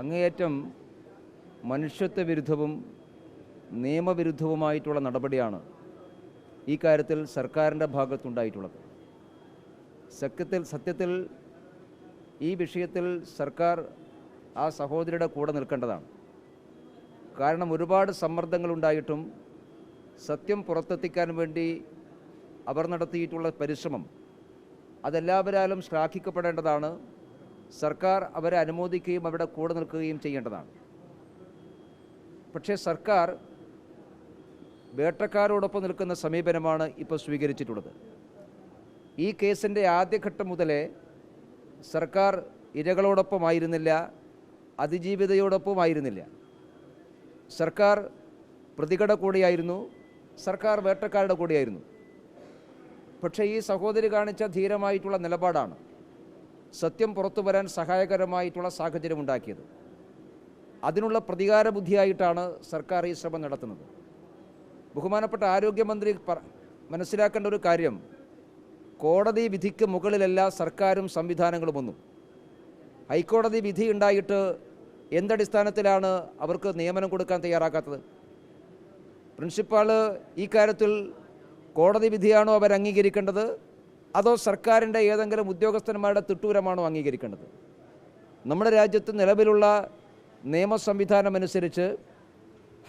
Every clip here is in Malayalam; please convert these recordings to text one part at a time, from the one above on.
അങ്ങേയറ്റം മനുഷ്യത്വ വിരുദ്ധവും നിയമവിരുദ്ധവുമായിട്ടുള്ള നടപടിയാണ് ഈ കാര്യത്തിൽ സർക്കാരിന്റെ ഭാഗത്തുണ്ടായിട്ടുള്ളത്. സത്യത്തിൽ സത്യത്തിൽ ഈ വിഷയത്തിൽ സർക്കാർ ആ സഹോദരിയുടെ കൂടെ നിൽക്കേണ്ടതാണ്. കാരണം ഒരുപാട് സമ്മർദ്ദങ്ങളുണ്ടായിട്ടും സത്യം പുറത്തെത്തിക്കാൻ വേണ്ടി അവർ നടത്തിയിട്ടുള്ള പരിശ്രമം അതെല്ലാവരാലും ശ്ലാഘിക്കപ്പെടേണ്ടതാണ്. സർക്കാർ അവരെ അനുമോദിക്കുകയും അവരുടെ കൂടെ നിൽക്കുകയും ചെയ്യേണ്ടതാണ്. പക്ഷേ സർക്കാർ വേട്ടക്കാരോടൊപ്പം നിൽക്കുന്ന സമീപനമാണ് ഇപ്പോൾ സ്വീകരിച്ചിട്ടുള്ളത്. ഈ കേസിന്റെ ആദ്യഘട്ടം മുതലേ സർക്കാർ ഇരകളോടൊപ്പമായിരുന്നില്ല അതിജീവിതയോടൊപ്പമായിരുന്നില്ല സർക്കാർ പ്രതികളുടെ കൂടെയായിരുന്നു സർക്കാർ വേട്ടക്കാരുടെ കൂടെയായിരുന്നു. പക്ഷേ ഈ സഹോദരി കാണിച്ച ധീരമായിട്ടുള്ള നിലപാടാണ് സത്യം പുറത്തു വരാൻ സഹായകരമായിട്ടുള്ള സാഹചര്യം ഉണ്ടാക്കിയത്. അതിനുള്ള പ്രതികാര ബുദ്ധിയായിട്ടാണ് സർക്കാർ ഈ ശ്രമം നടത്തുന്നത്. ബഹുമാനപ്പെട്ട ആരോഗ്യമന്ത്രി മനസ്സിലാക്കേണ്ട ഒരു കാര്യം. കോടതി വിധിക്ക് മുകളിലല്ല സർക്കാരും സംവിധാനങ്ങളും ഒന്നും. ഹൈക്കോടതി വിധി ഉണ്ടായിട്ട് എന്തടിസ്ഥാനത്തിലാണ് അവർക്ക് നിയമനം കൊടുക്കാൻ തയ്യാറാക്കാത്തത്? പ്രിൻസിപ്പാൾ ഈ കാര്യത്തിൽ കോടതി വിധിയാണോ അവർ അംഗീകരിക്കേണ്ടത് അതോ സർക്കാരിന്റെ ഏതെങ്കിലും ഉദ്യോഗസ്ഥന്മാരുടെ തിട്ടൂരമാണോ അംഗീകരിക്കേണ്ടത്? നമ്മുടെ രാജ്യത്ത് നിലവിലുള്ള നിയമ സംവിധാനമനുസരിച്ച്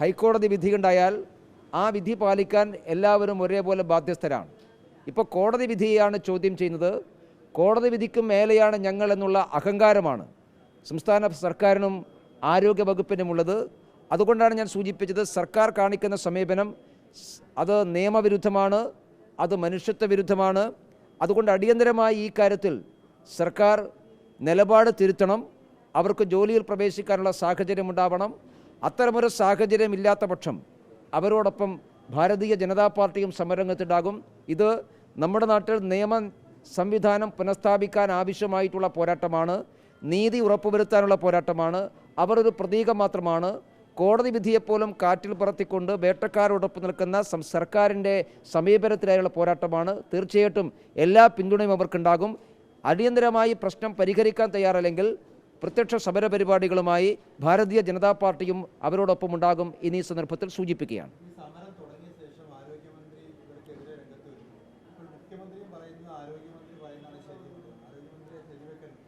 ഹൈക്കോടതി ഹൈക്കോടതി വിധിയുണ്ടായാൽ ആ വിധി പാലിക്കാൻ എല്ലാവരും ഒരേപോലെ ബാധ്യസ്ഥരാണ്. ഇപ്പോൾ കോടതി വിധിയാണ് ചോദ്യം ചെയ്യുന്നത്. കോടതി വിധിക്കും മേലെയാണ് ഞങ്ങൾ എന്നുള്ള അഹങ്കാരമാണ് സംസ്ഥാന സർക്കാരിനും ആരോഗ്യ വകുപ്പിനുമുള്ളത് അതുകൊണ്ടാണ് ഞാൻ സൂചിപ്പിച്ചത് സർക്കാർ കാണിക്കുന്ന സമീപനം അത് നിയമവിരുദ്ധമാണ് അത് മനുഷ്യത്വ വിരുദ്ധമാണ് അതുകൊണ്ട് അടിയന്തരമായി ഈ കാര്യത്തിൽ സർക്കാർ നിലപാട് തിരുത്തണം. അവർക്ക് ജോലിയിൽ പ്രവേശിക്കാനുള്ള സാഹചര്യം ഉണ്ടാവണം അത്തരമൊരു സാഹചര്യം ഇല്ലാത്ത പക്ഷം അവരോടൊപ്പം ഭാരതീയ ജനതാ പാർട്ടിയും സമരംഗത്തുണ്ടാകും ഇത് നമ്മുടെ നാട്ടിൽ നിയമ സംവിധാനം പുനഃസ്ഥാപിക്കാൻ ആവശ്യമായിട്ടുള്ള പോരാട്ടമാണ്. നീതി ഉറപ്പുവരുത്താനുള്ള പോരാട്ടമാണ്. അവർ ഒരു പ്രതീകം മാത്രമാണ്. കോടതി വിധിയെപ്പോലും കാറ്റിൽ പറത്തിക്കൊണ്ട് വേട്ടക്കാരോടൊപ്പം നിൽക്കുന്ന സർക്കാരിന്റെ സമീപനത്തിനായുള്ള പോരാട്ടമാണ്. തീർച്ചയായിട്ടും എല്ലാ പിന്തുണയും അവർക്കുണ്ടാകും. അടിയന്തരമായി പ്രശ്നം പരിഹരിക്കാൻ തയ്യാറല്ലെങ്കിൽ പ്രത്യക്ഷ സമര പരിപാടികളുമായി ഭാരതീയ ജനതാ പാർട്ടിയും അവരോടൊപ്പം ഉണ്ടാകും ഇനി സന്ദർഭത്തിൽ സൂചിപ്പിക്കുകയാണ്. മുഖ്യമന്ത്രിയും പറയുന്നത് ആരോഗ്യമന്ത്രി പറയുന്നതാണ് ശരി. ആരോഗ്യമന്ത്രിയെ മുഖ്യമന്ത്രി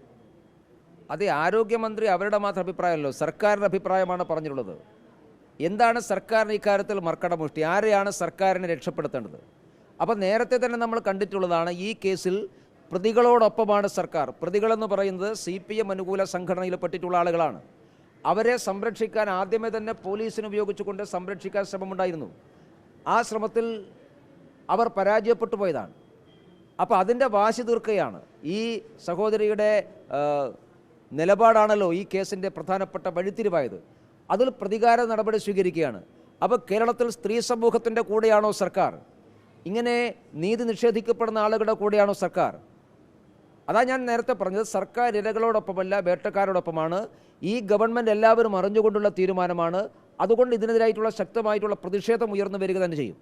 അതെ ആരോഗ്യമന്ത്രി അവരുടെ മാത്രം അഭിപ്രായമല്ലോ സർക്കാരിന്റെ അഭിപ്രായമാണ് പറഞ്ഞിട്ടുള്ളത്. എന്താണ് സർക്കാരിന് ഇക്കാര്യത്തിൽ മർക്കടമുഷ്ടി ആരെയാണ് സർക്കാരിനെ രക്ഷപ്പെടുത്തേണ്ടത്? അപ്പോൾ നേരത്തെ തന്നെ നമ്മൾ കണ്ടിട്ടുള്ളതാണ് ഈ കേസിൽ പ്രതികളോടൊപ്പമാണ് സർക്കാർ. പ്രതികളെന്ന് പറയുന്നത് സി പി എം അനുകൂല സംഘടനയിൽപ്പെട്ടിട്ടുള്ള ആളുകളാണ്. അവരെ സംരക്ഷിക്കാൻ ആദ്യമേ തന്നെ പോലീസിനെ ഉപയോഗിച്ചുകൊണ്ട് സംരക്ഷിക്കാൻ ശ്രമമുണ്ടായിരുന്നു. ആ ശ്രമത്തിൽ അവർ പരാജയപ്പെട്ടു പോയതാണ്. അപ്പോൾ അതിന്റെ വാശി തീർക്കുകയാണ്. ഈ സഹോദരിയുടെ നിലപാടാണല്ലോ ഈ കേസിന്റെ പ്രധാനപ്പെട്ട വഴിത്തിരിവായത്. അതിൽ പ്രതികാര നടപടി സ്വീകരിക്കുകയാണ്. അപ്പോൾ കേരളത്തിൽ സ്ത്രീ സമൂഹത്തിന്റെ കൂടെയാണോ സർക്കാർ? ഇങ്ങനെ നീതി നിഷേധിക്കപ്പെടുന്ന ആളുകളുടെ കൂടെയാണോ സർക്കാർ? അതാ ഞാൻ നേരത്തെ പറഞ്ഞത് സർക്കാർ ഇരകളോടൊപ്പമല്ല വേട്ടക്കാരോടൊപ്പമാണ്. ഈ ഗവൺമെന്റ് എല്ലാവരും അറിഞ്ഞുകൊണ്ടുള്ള തീരുമാനമാണ്. അതുകൊണ്ട് ഇതിനെതിരായിട്ടുള്ള ശക്തമായിട്ടുള്ള പ്രതിഷേധം ഉയർന്നു വരിക തന്നെ ചെയ്യും.